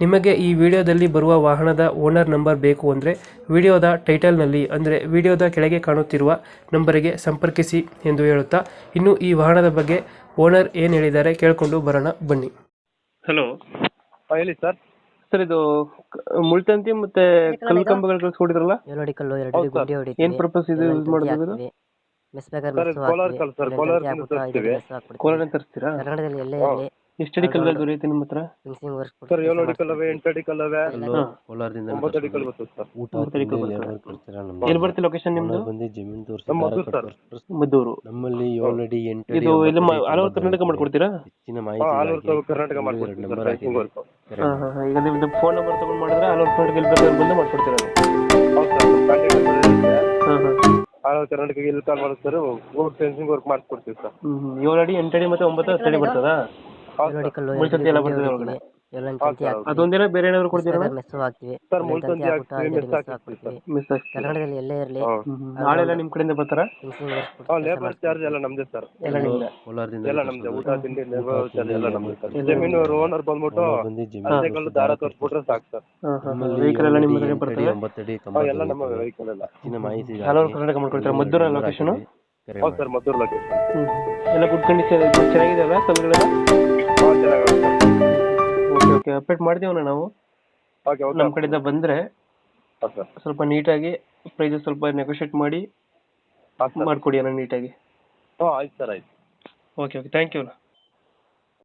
ನಿಮಗೆ ಈ ವಿಡಿಯೋದಲ್ಲಿ ಬರುವ ವಾಹನದ ಓನರ್ ನಂಬರ್ ಬೇಕು ಅಂದರೆ ವಿಡಿಯೋದ ಟೈಟಲ್ನಲ್ಲಿ ಅಂದರೆ ವಿಡಿಯೋದ ಕೆಳಗೆ ಕಾಣುತ್ತಿರುವ ನಂಬರಿಗೆ ಸಂಪರ್ಕಿಸಿ ಎಂದು ಹೇಳುತ್ತಾ ಇನ್ನು ಈ ವಾಹನದ ಬಗ್ಗೆ ಓನರ್ ಏನು ಹೇಳಿದ್ದಾರೆ ಕೇಳಿಕೊಂಡು ಬರೋಣ ಬನ್ನಿ. ಹಲೋ ಹೇಳಿ ಸರ್. ಸರ್ ಇದು ಮುಳ್ತಂತಿ ಮತ್ತೆ ಕಲ್ಲು ಕಂಬಗಳು ಕೂಡಿದ್ರಲ್ಲ ಕಲ್ಲು ಎರಡು ಹೌದು ಗುಡ್ಡೆ ಹೊಡಿತೀವಿ. ಏನ್ ಪರ್ಪಸ್ ಇದು ಯೂಸ್ ಮಾಡೋದು ಇದು? ಮೆಸ್ ಬೇಕಾದ್ರೆ ಸರ್, ಕೋಲಾರ ಸರ್, ಇಲ್ಲ ಕೋಲಾರ ಗಂಟೆ ಕಲ್ಲು ಹಾಕ್ಬಿಟ್ಟು ತರಿಸ್ತೀವಿ. ಇದು ಮೆಸ್ಸು ಹಾಕ್ಬಿಡ್ತೀವಿ. ಕೋಲಾರ ತರಿಸ್ತೀರಾ ಕನ್ನಡದಲ್ಲಿ ಎಲ್ಲೇ ಹಾ. ಇರಲಿ ಎಷ್ಟಡಿ ಕಲ್ಲ ದೊರೆಯುತ್ತೆ ನಿಮ್ಮ ಹತ್ರ ಫಿನಿಶಿಂಗ್ ವರ್ಕ್ ಸರ್ ಏಳು ಅಡಿ ಕಲ್ಲವೆ ಎಂಟು ಅಡಿ ಕಲ್ಲವೆ ಹಾ. ಕೋಲಾರದಿಂದ ಒಂಬತ್ತು ಅಡಿ ಕಲ್ಲು ಬರ್ತದೆ ಸರ್ ಊಟ ಒಂಬತ್ತು ಅಡಿ ತಿಂಡಿ ಕೊಡ್ತಾರೆ. ಲೇಬರ್ ಎಲ್ಲಿ ಬರುತ್ತೆ ಲೊಕೇಶನ್ ನಿಮ್ದು ಬಂದು ಜಮೀನ್ ತೋರಿಸಿ ನಮ್ಮ ಮದ್ದೂರು ಸರ್. ಕಟ್ತಾರೆ. ಮದ್ದೂರು ನಮ್ಮಲ್ಲಿ ಏಳು ಅಡಿ ಎಂಟು ಇದು ಆಲ್ ಓವರ್ ಕರ್ನಾಟಕ. ಮಾಡ್ಕೊಡ್ತೀರಾ ಹೆಚ್ಚಿನ ಮಾಹಿತಿ ಆಲ್ ಓವರ್ ಕರ್ನಾಟಕ ಮಾಡ್ಕೊಡ್ತೀವಿ ಸರ್. ಈಗ ನಿಮ್ದು ಫೋನ್ ನಂಬರ್ ತಗೊಂಡು ಮಾಡಿದ್ರೆ ಆಲ್ ಓವರ್ ಕರ್ನಾಟಕ ಎಲ್ಲಿ ಬೇಕಾದ್ರೆ ಬಂದು ಮಾಡ್ಕೊಡ್ತೀರಾ ಹೌದು ಸರ್ ಕಾಂಟ್ಯಾಕ್ಟ್ ನಂಬರ್ ಇರುತ್ತೆ ಹಾ ಹಾ ಆಲ್ ಓವರ್ ಕರ್ನಾಟಕ ಎಲ್ಲಿ ಕಾಲ್ ಮಾಡೋದು ಸರ್ ರೋಡ್ ಫೆನ್ಸಿಂಗ್ ವರ್ಕ್ ಮಾಡಿಸ್ಕೊಡ್ತೀವಿ ಸರ್ ಹ್ಮ್. ಏಳು ಅಡಿ ಎಂಟು ಅಡಿ ಮತ್ತೆ ಒಂಬತ್ತು ಹತ್ತು ಅಡಿ ಬರ್ತದಾ ಮುಳ್ಳು ಎಲ್ಲ ಬರ್ತದೆ ಹೊಡಿತೀವಿ. ಎಲ್ಲ ಹೌದು ತಂತಿ ಅದೊಂದಿನ ಬೇರೆ ಏನಾದ್ರು ಕೊಡ್ತೀರಾ? ಮೆಸ್ಸು ಹಾಕ್ತೀವಿ. ಸರ್ ಮುಳ್ಳು ತಂತಿ ಹಾಕ್ತೀವಿ, ಮೆಸ್ ಕನ್ನಡದಲ್ಲಿ ಎಲ್ಲೇ ಇರಲಿ ನಾಳೆ ಎಲ್ಲ ನಿಮ್ಮ ಕಡೆಯಿಂದ ಬರ್ತಾರಾ? ಲೇಬರ್ ಚಾರ್ಜ್ ಎಲ್ಲ ನಮ್ದೇ ಸರ್ ಎಲ್ಲ ನಿಮ್ದೆ. ಕೋಲಾರದಿಂದ ಎಲ್ಲ ನಮ್ದೇ. ಊಟ ತಿಂಡಿ ಲೇಬರ್ ಚಾರ್ಜ್ ಎಲ್ಲ ನಮ್ದೇ ಸರ್ ಜಮೀನು ಓನರ್ ಬಂದ್ಬಿಟ್ಟು ಅದೇ ಕಲ್ಲು ದಾರ ತೋರಿಸ್ಬಿಟ್ರೆ ಸಾಕು ಸರ್ ವೆಹಿಕಲ್ ಎಲ್ಲ ನಿಮ್ಮ ಕಡೆ ಬರ್ತದೆ ಒಂಬತ್ತು ಅಡಿ ಎಲ್ಲ ನಮ್ಮ ವೆಹಿಕಲ್ ಎಲ್ಲ. ಹೆಚ್ಚಿನ ಮಾಹಿತಿ ಹಲೋ ಕರ್ನಾಟಕ ಮಾಡ್ಕೊಡ್ತೀರಾ ಮದ್ದೂರ ಲೊಕೇಶನ್ ಹೌದು ಸರ್ ಮದ್ದೂರು ಲೊಕೇಶನ್ ಎಲ್ಲ ಗುಡ್ ಕಂಡೀಷನ್ ಚೆನ್ನಾಗಿದೆ ಅಲ್ಲ ತಮಿಳುಗಳೆಲ್ಲ ಹಾಂ ಚೆನ್ನಾಗಿ ಓಕೆ ಅಪ್ಡೇಟ್ ಮಾಡ್ತೀವಣ್ಣ ನಾವು. ಓಕೆ ಓಕೆ ನಮ್ಮ ಕಡೆಯಿಂದ ಬಂದ್ರೆ ಹಾಂ ಸರ್ ಸ್ವಲ್ಪ ನೀಟಾಗಿ ಪ್ರೈಸ್ ಸ್ವಲ್ಪ ನೆಗೋಷಿಯೇಟ್ ಮಾಡಿ ಹಾಂ ಸರ್. ಮಾಡಿಕೊಡಿ ಅಣ್ಣ ನೀಟಾಗಿ. ಹಾಂ ಆಯ್ತು ಸರ್ ಆಯ್ತು. ಓಕೆ ಓಕೆ ಥ್ಯಾಂಕ್ ಯು ಅಣ್ಣ.